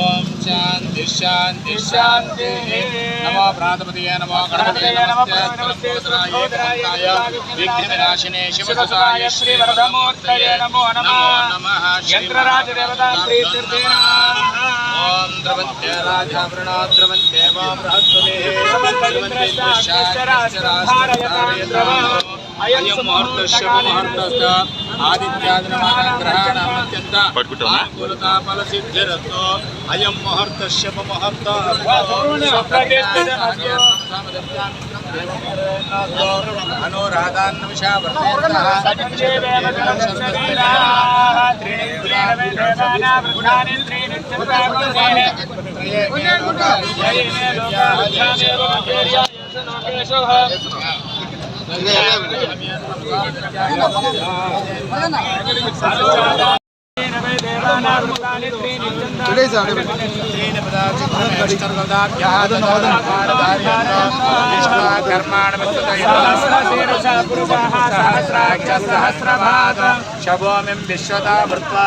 ఓం శాంతి శాంతి శాంతి. నమో ప్రాతపతియే నమో గణపతియే విఘ్న వినాశినే శివసుతాయ శ్రీవరదమూర్తయే నమో నమః యంత్రరాజ దేవతా ఓం ద్రవంతే రాజావృణో ద్రవంతే వా అయం ఆదిత్యాదినమాగ్రహాణమత్యంత అనుకూలతా ఫల సిద్ధిరతో అయం ముహూర్తస్య ముహూర్త सहस्रभाग शवोमिं विश्वता भृत्वा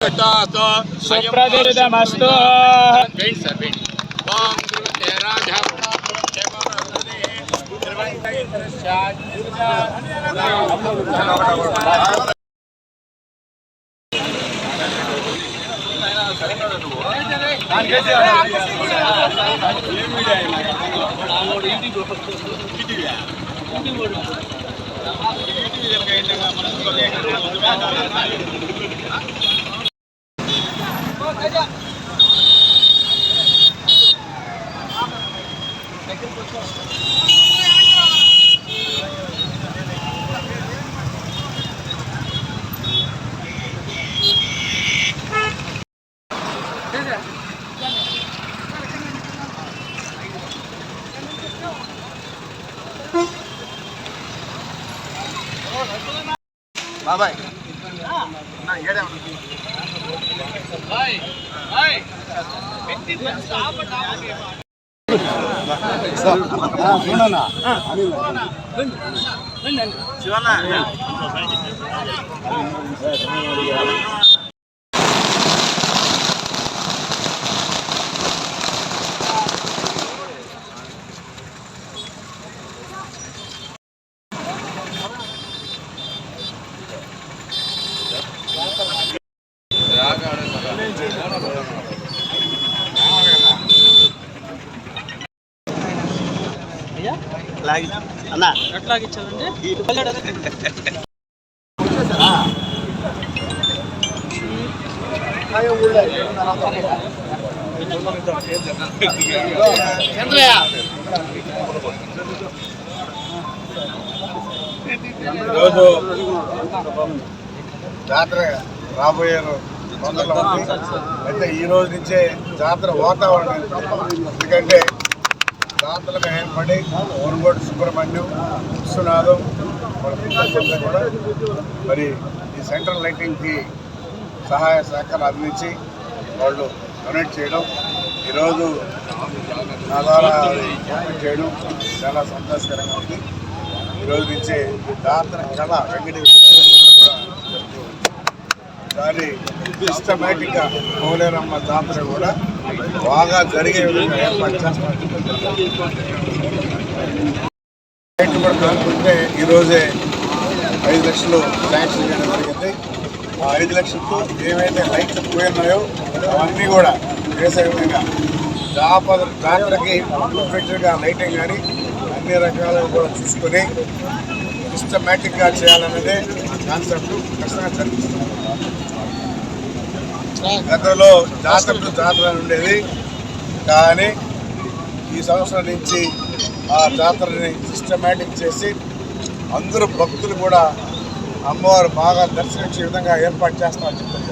దేవాయజ్ఞం సుప్రతిరితమస్తు బాబాయ్ ఈరోజు జాతర రాబోయే అయితే ఈ రోజు నుంచే జాతర వాతావరణం. ఎందుకంటే జాతరకు ఏర్పడి మునుగోడు సుబ్రహ్మణ్యం విశ్వనాథం వాళ్ళ కూడా మరి ఈ సెంట్రల్ లైటింగ్కి సహాయ సహకారం అందించి వాళ్ళు డొనేట్ చేయడం ఈరోజు నా ద్వారా చేయడం చాలా సంతోషకరంగా ఉంది ఈరోజు నుంచి జాతర కళ వెంకటేశ్వర కూడా జరుగుతూ ఉంది. దాని సిస్టమేటిక్గా కోలేరమ్మ జాతర కూడా బాగా జరిగే విధంగా ఏర్పాటు చేస్తాం కూడా ఈరోజే ఐదు లక్షలు శాంక్షన్ చేయడం జరిగింది. ఆ ఐదు లక్షలతో ఏవైతే లైట్లు పోయినాయో అవన్నీ కూడా వేసే విధంగా జాపద జాతరకి పర్ఫెక్ట్గా లైటింగ్ కానీ అన్ని రకాలుగా కూడా చూసుకొని సిస్టమేటిక్గా చేయాలన్నదే కాన్సెప్ట్ ఖచ్చితంగా జరుగుతుంది గతంలో జాతరలు జాతర ఉండేది. కానీ ఈ సంవత్సరం నుంచి ఆ జాతరని సిస్టమేటిక్ చేసి అందరూ భక్తులు కూడా అమ్మవారు బాగా దర్శించే విధంగా ఏర్పాటు చేస్తామని చెప్తారు